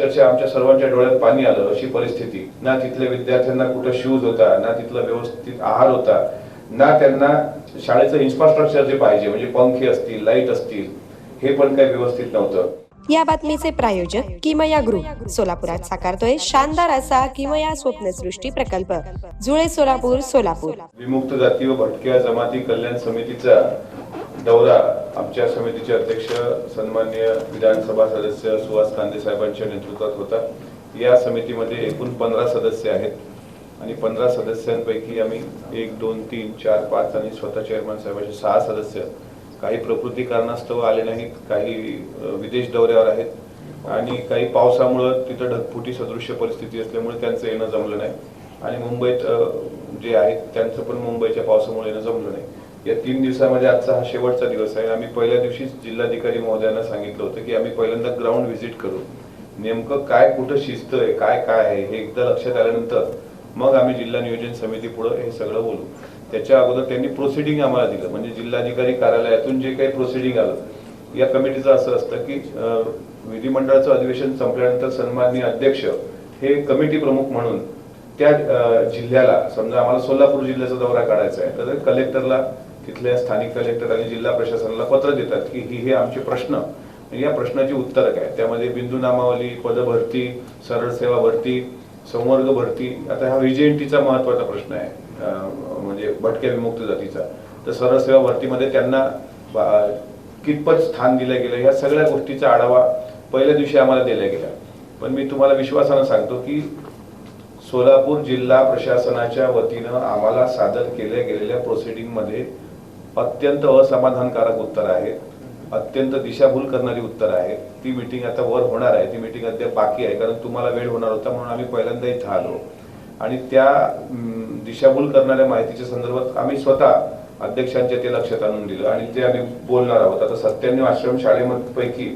अक्षरशः आमच्या सर्वांच्या डोळ्यात पाणी आलं अशी परिस्थिती. ना तिथल्या विद्यार्थ्यांना कुठं शूज होता ना तिथला व्यवस्थित आहार होता ना त्यांना शाळेचं इन्फ्रास्ट्रक्चर जे पाहिजे म्हणजे पंखे असतील लाइट असतील हे पण काही व्यवस्थित नव्हतं. या बातमीचे प्रायोजक किमया ग्रुप. सोलापुरात साकारतोय शानदार असा किमया स्वप्नसृष्टी प्रकल्प. जुळे सोलापूर सोलापूर. विमुक्त जाती व भटक्या जमाती कल्याण समितीचा दौरा. आमच्या समितीचे अध्यक्ष सन्मान्य विधानसभा सदस्य सुहास कांदे साहेबांच्या नेतृत्वात होता या समितीमध्ये एकूण पंधरा सदस्य आहेत. आणि पंधरा सदस्यांपैकी आम्ही एक दोन तीन चार पाच आणि स्वतः चेअरमॅन साहेबांचे सहा सदस्य. काही प्रकृती कारणास्तव आले नाहीत काही विदेश दौऱ्यावर आहेत. आणि काही पावसामुळं तिथं ढगफुटी सदृश्य परिस्थिती असल्यामुळे त्यांचं येणं जमलं नाही. आणि मुंबईत जे आहेत त्यांचं पण मुंबईच्या पावसामुळे येणं जमलं नाही. या तीन दिवसामध्ये आजचा हा शेवटचा दिवस आहे. आम्ही पहिल्या दिवशीच जिल्हाधिकारी महोदयांना सांगितलं होतं की आम्ही पहिल्यांदा ग्राउंड व्हिजिट करू. नेमकं काय कुठं शिस्त आहे काय काय आहे हे एकदा लक्षात आल्यानंतर मग आम्ही जिल्हा नियोजन समिती पुढे हे सगळं बोलू. त्याच्या अगोदर त्यांनी प्रोसिडिंग आम्हाला दिलं. म्हणजे जिल्हाधिकारी कार्यालयातून जे काही प्रोसिडिंग आलं या कमिटीचं असं असतं की विधिमंडळाचं अधिवेशन संपल्यानंतर सन्माननीय अध्यक्ष हे कमिटी प्रमुख म्हणून त्या जिल्ह्याला समजा आम्हाला सोलापूर जिल्ह्याचा दौरा काढायचा आहे तर कलेक्टरला तिथल्या स्थानिक कलेक्टर आणि जिल्हा प्रशासनाला पत्र देतात की ही हे आमचे प्रश्न. म्हणजे या प्रश्नाची उत्तरं काय? त्यामध्ये बिंदू नामावली पदभरती सरळ सेवा भरती संवर्ग भरती. आता हा व्हीजेएनटीचा महत्त्वाचा प्रश्न आहे. म्हणजे भटक्या विमुक्त जातीचा. तर सरळ सेवा भरतीमध्ये त्यांना कितपत स्थान दिलं गेलं? या सगळ्या गोष्टीचा आढावा पहिल्या दिवशी आम्हाला दिला गेला पण मी तुम्हाला विश्वासानं सांगतो की सोलापूर जिल्हा प्रशासनाच्या वतीनं आम्हाला सादर केल्या गेलेल्या प्रोसिडिंगमध्ये मध्ये अत्यंत असमाधानकारक उत्तर आहेत अत्यंत दिशाभूल करणारी उत्तर आहेत ती मिटिंग आता वर होणार आहे. ती मिटिंग अद्याप बाकी आहे कारण तुम्हाला वेळ होणार होता म्हणून आम्ही पहिल्यांदा इथं आलो आणि त्या दिशाभूल करणाऱ्या माहितीच्या संदर्भात आम्ही स्वतः अध्यक्षांच्या ते लक्षात आणून दिलं आणि ते आम्ही बोलणार आहोत. आता सत्त्याण्णव आश्रमशाळेपैकी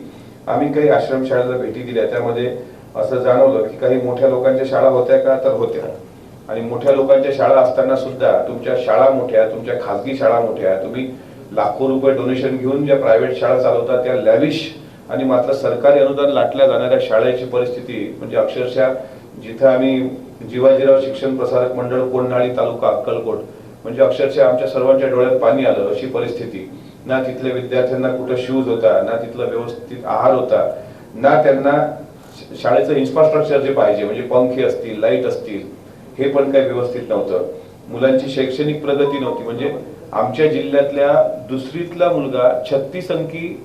आम्ही काही आश्रम शाळेला भेटी दिल्या. त्यामध्ये असं जाणवलं की काही मोठ्या लोकांच्या शाळा होत्या का? तर होत्या. आणि मोठ्या लोकांच्या शाळा असताना सुद्धा तुमच्या शाळा मोठ्या तुमच्या खासगी शाळा मोठ्या तुम्ही लाखो रुपये डोनेशन घेऊन ज्या प्रायव्हेट शाळा चालवतात त्या लॅविश आणि मात्र सरकारी अनुदान लाटल्या जाणाऱ्या शाळेची परिस्थिती म्हणजे अक्षरशः जिथं आम्ही जीवाजीराव शिक्षण प्रसारक मंडळ कोंढाळी तालुका अक्कलकोट म्हणजे अक्षरशः आमच्या सर्वांच्या डोळ्यात पाणी आलं अशी परिस्थिती. ना तिथल्या विद्यार्थ्यांना कुठं शूज होता ना तिथला व्यवस्थित आहार होता ना त्यांना शाळेचं इन्फ्रास्ट्रक्चर जे पाहिजे म्हणजे पंखे असतील लाइट असतील हे पण काही व्यवस्थित नव्हतं. मुलांची शैक्षणिक प्रगती नव्हती. म्हणजे आमच्या जिल्ह्यातल्या दुसरीतला मुलगा छत्तीस अंकी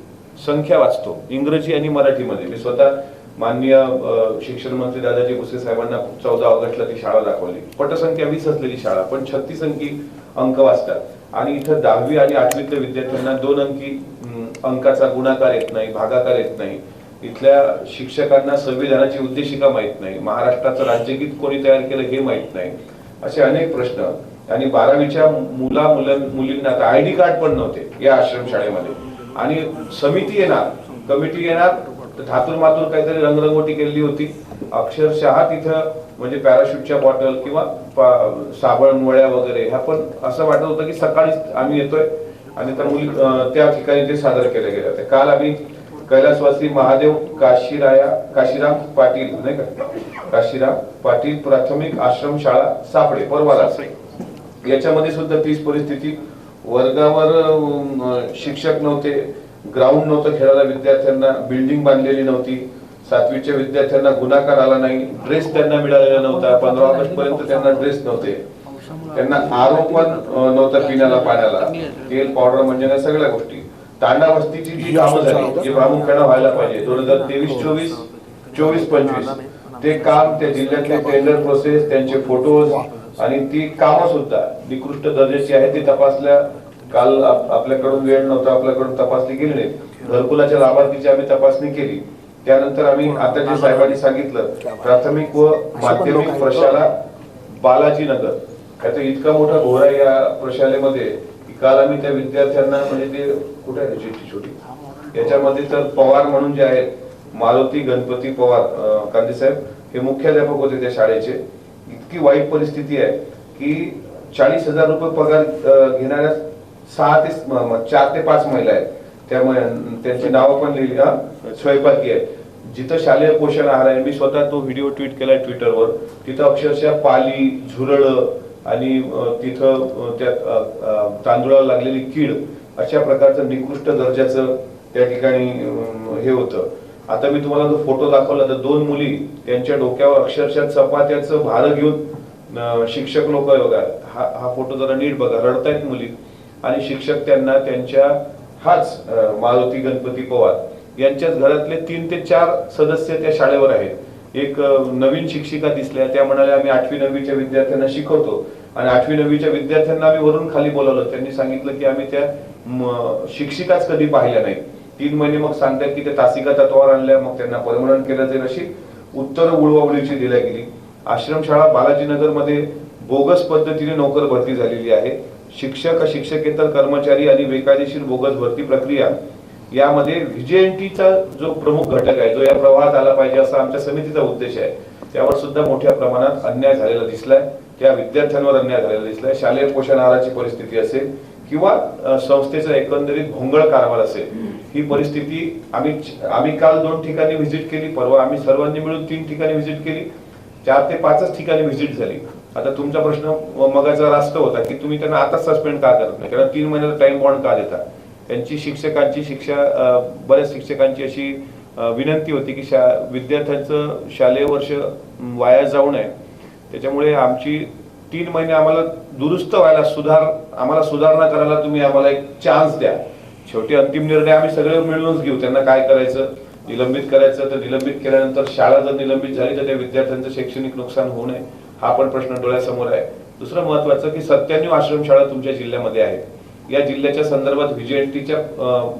संख्या वाचतो इंग्रजी आणि मराठीमध्ये. मी स्वतः माननीय शिक्षण मंत्री दादाजी भुसे साहेबांना चौदा ऑगस्टला ती शाळा दाखवली. पटसंख्या वीस असलेली शाळा पण छत्तीस अंकी अंक वाचतात. आणि इथं दहावी आणि आठवीतल्या विद्यार्थ्यांना दोन अंकी अंकाचा गुणाकार येत नाही भागाकार येत नाही. इथल्या शिक्षकांना संविधानाची उद्देशिका माहीत नाही. महाराष्ट्राचं राज्यगीत कोणी तयार केलं हे माहीत नाही. असे अनेक प्रश्न. आणि बारावीच्या मुला मुलं मुलींना आता आयडी कार्ड पण नव्हते या आश्रमशाळेमध्ये. आणि समिती येणार. कमिटी येणार. धातूर मातूर काहीतरी रंगरंगोटी केलेली होती. अक्षरशः तिथं म्हणजे पॅराशूटच्या बॉटल किंवा साबण वळ्या वगैरे ह्या पण असं वाटत होतं की सकाळीच आम्ही येतोय. आणि त्या मुली त्या ठिकाणी ते सादर केले गेले होते. काल आम्ही कैलासवासी महादेव काशीराया काशीराम पाटील नाही का? काशीराम पाटील प्राथमिक आश्रम शाळा सापडे परवाला. याच्यामध्ये सुद्धा तीच परिस्थिती. वर्गावर शिक्षक नव्हते ग्राउंड नव्हतं खेळायला विद्यार्थ्यांना बिल्डिंग बांधलेली नव्हती. सातवीच्या विद्यार्थ्यांना गुणाकार आला नाही ड्रेस त्यांना मिळालेला नव्हता. पंधरा ऑगस्ट पर्यंत त्यांना ड्रेस नव्हते. त्यांना आरोप पण नव्हता पिण्याला पाण्याला. तेल पावडर म्हणजे सगळ्या गोष्टी. तांडा वस्तीची जी कामं झाली जी प्रामुख्यानं व्हायला पाहिजे. दोन हजार तेवीस चोवीस चोवीस पंचवीस. ते काम त्या जिल्ह्यातले टेंडर प्रोसेस त्यांचे फोटोज आणि ती कामं सुद्धा निकृष्ट दर्जाची आहेत ती तपासल्या काल आप- आपल्याकडून वेळ नव्हता आपल्याकडून तपासली गेली नाही घरकुलाच्या लाभार्थीची आम्ही तपासणी केली. त्यानंतर आम्ही आता जे साहेबांनी सांगितलं प्राथमिक व माध्यमिक प्रशाला बालाजी नगर त्याचा इतका मोठा घोर आहे या प्रशालेमध्ये काल आम्ही त्या विद्यार्थ्यांना म्हणजे ते कुठे आहे छोटी छोटी याच्यामध्ये तर पवार म्हणून जे आहेत मारुती गणपती पवार अं, कांदे साहेब हे मुख्याध्यापक होते त्या शाळेचे. इतकी वाईट परिस्थिती आहे की चाळीस हजार रुपये पगार घेणाऱ्या सहा ते चार ते पाच महिला आहेत. त्यामुळे त्यांची नावं पण लिहिली हा स्वयंपाकी आहे. जिथं शालेय पोषण आहार आहे मी स्वतः तो व्हिडिओ ट्विट केलाय ट्विटरवर तिथं अक्षरशः पाली झुरळ आणि तिथं त्या तांदुळाला तांदूळाला लागलेली कीड अशा प्रकारचं निकृष्ट दर्जाचं त्या ठिकाणी हे होतं. आता मी तुम्हाला जो फोटो दाखवला तर दोन मुली त्यांच्या डोक्यावर अक्षरशः चपात्याचं भार घेऊन शिक्षक लोक बघा हा हा फोटो जरा नीट बघा रडतायत मुली. आणि शिक्षक त्यांना त्यांच्या हाच मारुती गणपती पवार यांच्याच घरातले तीन ते चार सदस्य त्या शाळेवर आहेत. एक नवीन शिक्षिका दिसल्या. त्या म्हणाल्या आम्ही आठवी नववीच्या विद्यार्थ्यांना शिकवतो. आणि आठवी नववीच्या विद्यार्थ्यांना आम्ही वरून खाली बोलावलं. त्यांनी सांगितलं की आम्ही त्या शिक्षिकाच कधी पाहिल्या नाही. तीन महिने मग सांगतात की ते तासिका तत्वावर आणल्या. मग त्यांना परमनंट केलं जाईल अशी उत्तर उळवाउळीची दिल्या गेली. आश्रमशाळा बालाजीनगरमध्ये बोगस पद्धतीने नोकर भरती झालेली आहे. शिक्षक शिक्षकेतर कर्मचारी आणि बेकायदेशीर बोगस भरती प्रक्रिया यामध्ये व्हिजेएनटीचा जो प्रमुख घटक आहे जो या प्रवाहात आला पाहिजे असा आमच्या समितीचा उद्देश आहे त्यावर सुद्धा मोठ्या प्रमाणात अन्याय झालेला दिसलाय. त्या विद्यार्थ्यांवर अन्याय झालेला दिसलाय. शालेय पोषण आहाराची परिस्थिती असेल किंवा संस्थेचा एकंदरीत भोंगळ कारभार असेल ही परिस्थिती आम्ही आम्ही काल दोन ठिकाणी व्हिजिट केली परवा आम्ही सर्वांनी मिळून तीन ठिकाणी व्हिजिट केली. चार ते पाचच ठिकाणी व्हिजिट झाली. आता तुमचा प्रश्न मगाचा रास्त होता की तुम्ही त्यांना आताच सस्पेंड का करत नाही? कारण तीन महिन्याचा टाइम बॉन्ड का देता? त्यांची शिक्षकांची शिक्षा बऱ्याच शिक्षकांची अशी विनंती होती की शा विद्यार्थ्यांचं शालेय वर्ष वाया जाऊ नये. त्याच्यामुळे आमची तीन महिने आम्हाला दुरुस्त व्हायला सुधार आम्हाला सुधारणा करायला तुम्ही आम्हाला एक चान्स द्या. शेवटी अंतिम निर्णय आम्ही सगळे मिळूनच घेऊ. त्यांना काय करायचं? निलंबित करायचं तर निलंबित केल्यानंतर शाळा जर निलंबित झाली तर त्या विद्यार्थ्यांचं शैक्षणिक नुकसान होऊ नये. हा पण प्रश्न डोळ्यासमोर आहे. दुसरं महत्वाचं की सत्त्याण्णव आश्रमशाळा तुमच्या जिल्ह्यामध्ये आहेत. या जिल्ह्याच्या संदर्भात व्हिजीएनटीच्या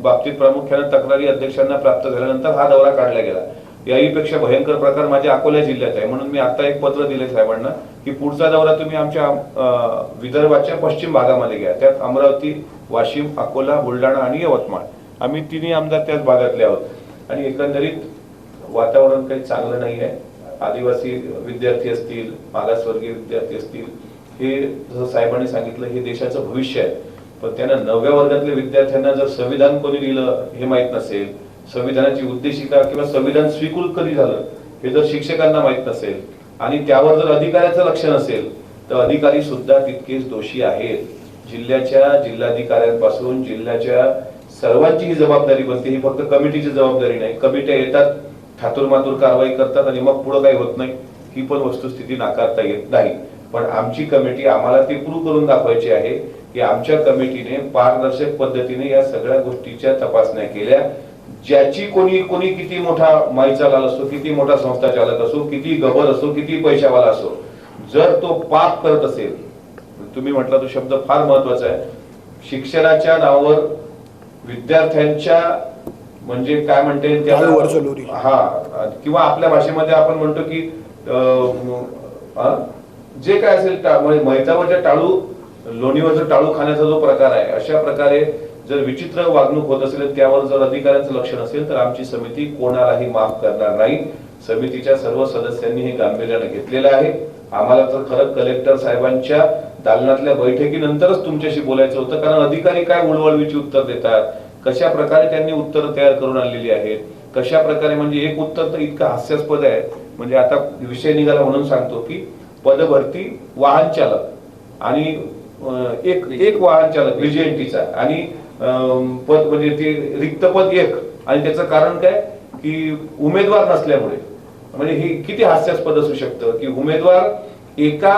बाबतीत प्रामुख्याने तक्रारी अध्यक्षांना प्राप्त झाल्यानंतर हा दौरा काढला गेला. याहीपेक्षा भयंकर प्रकार माझ्या अकोला जिल्ह्यात आहे. म्हणून मी आता एक पत्र दिले साहेबांना की पुढचा दौरा तुम्ही आमच्या विदर्भाच्या पश्चिम भागामध्ये घ्या. त्यात अमरावती वाशिम अकोला बुलढाणा आणि यवतमाळ. आम्ही तिन्ही आमदार त्याच भागातले आहोत. आणि एकंदरीत वातावरण काही चांगलं नाही आहे. आदिवासी विद्यार्थी असतील मागासवर्गीय विद्यार्थी असतील हे जसं साहेबांनी सांगितलं हे देशाचं भविष्य आहे. पण त्यांना नवव्या वर्गातल्या विद्यार्थ्यांना जर संविधान कोणी दिलं हे माहीत नसेल संविधानाची उद्देशिका किंवा संविधान स्वीकृत कधी झालं हे जर शिक्षकांना माहीत नसेल आणि त्यावर जर अधिकाऱ्याचं लक्ष नसेल तर अधिकारी सुद्धा तितकेच दोषी आहेत. जिल्ह्याच्या जिल्हाधिकाऱ्यांपासून जिल्ह्याच्या सर्वांची ही जबाबदारी बनते. ही फक्त कमिटीची जबाबदारी नाही. कमिट्या येतात ठातूर मातूर कारवाई करतात आणि मग पुढे काही होत नाही. ही पण वस्तुस्थिती नाकारता येत नाही. पण आमची कमिटी आम्हाला ते प्रूव्ह करून दाखवायची आहे की आमच्या कमिटीने पारदर्शक पद्धतीने या सगळ्या गोष्टीच्या तपासण्या केल्या ज्याची कोणी कोणी किती मोठा माई चालक असो किती मोठा संस्था चालक असो किती गबर असो किती पैशावाला असो जर तो पाप करत असेल तुम्ही म्हटला तो शब्द फार महत्त्वाचा आहे शिक्षणाच्या नावावर विद्यार्थ्यांच्या म्हणजे काय म्हणते. हा किंवा आपल्या भाषेमध्ये आपण म्हणतो की अं, हा? जे काय असेल म्हणजे मैदानावरच्या टाळू लोणीवरचं टाळू खाण्याचा जो प्रकार आहे अशा प्रकारे जर विचित्र वागणूक होत असेल त्यावर जर अधिकाऱ्यांचं लक्ष नसेल तर आमची समिती कोणालाही माफ करणार नाही. समितीच्या सर्व सदस्यांनी हे गांभीर्याने घेतलेलं आहे. आम्हाला तर खरं कलेक्टर साहेबांच्या दालनातल्या बैठकीनंतरच तुमच्याशी बोलायचं होतं कारण अधिकारी काय उळवळवीची उत्तर देतात? कशा प्रकारे त्यांनी उत्तर तयार करून आणलेली आहेत? कशा प्रकारे म्हणजे एक उत्तर तर इतकं हास्यास्पद आहे. म्हणजे आता विषय निघाला म्हणून सांगतो की पदभरती वाहन चालक आणि एक एक वाहन चालक व्हीजेएनटीचा आणि पद म्हणजे ते रिक्त पद एक. आणि त्याचं कारण काय? की उमेदवार नसल्यामुळे. म्हणजे हे किती हास्यास्पद असू शकतं की उमेदवार एका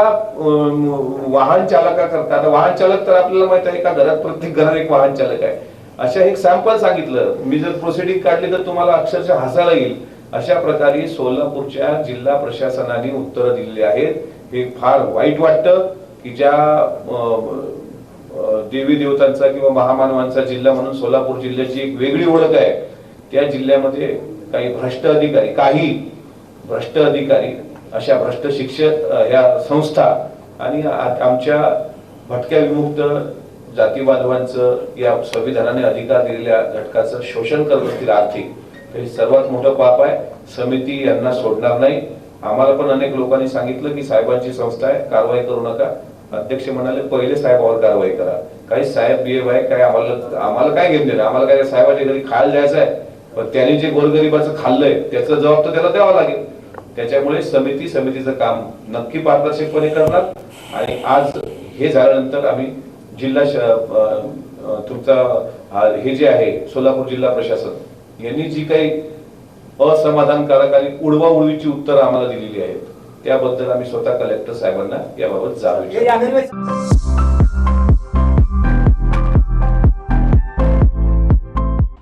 वाहन चालकाकरता आता वाहन चालक तर आपल्याला माहीत आहे का घरात प्रत्येक घरात एक वाहन चालक आहे. अशा एक सॅम्पल सांगितलं. मी जर प्रोसिडिंग काढली तर तुम्हाला अक्षरशः हसायला येईल. अशा प्रकारे सोलापूरच्या जिल्हा प्रशासनाने उत्तरं दिलेली आहेत. हे फार वाईट वाटतं की ज्या देवी देवतांचा किंवा महामानवांचा जिल्हा म्हणून सोलापूर जिल्ह्याची एक वेगळी ओळख आहे. त्या जिल्ह्यामध्ये काही भ्रष्ट अधिकारी काही भ्रष्ट अधिकारी अशा भ्रष्ट शिक्षक या संस्था आणि आमच्या भटक्या विमुक्त जातीबांधवांचं या संविधानाने अधिकार दिलेल्या घटकाचं शोषण करत असतील आर्थिक हे सर्वात मोठं पाप आहे. समिती यांना सोडणार नाही. आम्हाला पण अनेक लोकांनी सांगितलं की साहेबांची संस्था आहे कारवाई करू नका. अध्यक्ष म्हणाले पहिले साहेबावर कारवाई करा. काही साहेब बिहेव आहे काय आम्हाला आम्हाला काय घेऊन देणार? आम्हाला काय साहेबाच्या घरी खायला जायचं आहे? पण त्यांनी जे गोरगरिबाचं खाल्लंय त्याचा जबाब तर त्याला द्यावा लागेल. त्याच्यामुळे समिती समितीचं काम नक्की पारदर्शकपणे करणार. आणि आज हे झाल्यानंतर आम्ही जिल्हा श- तुमचा हे जे आहे सोलापूर जिल्हा प्रशासन यांनी जी काही असमाधानकारक आणि उडवा उडवीची उत्तरं आम्हाला दिलेली आहेत. त्याबद्दल आम्ही स्वतः कलेक्टर साहेबांना याबाबत जाणू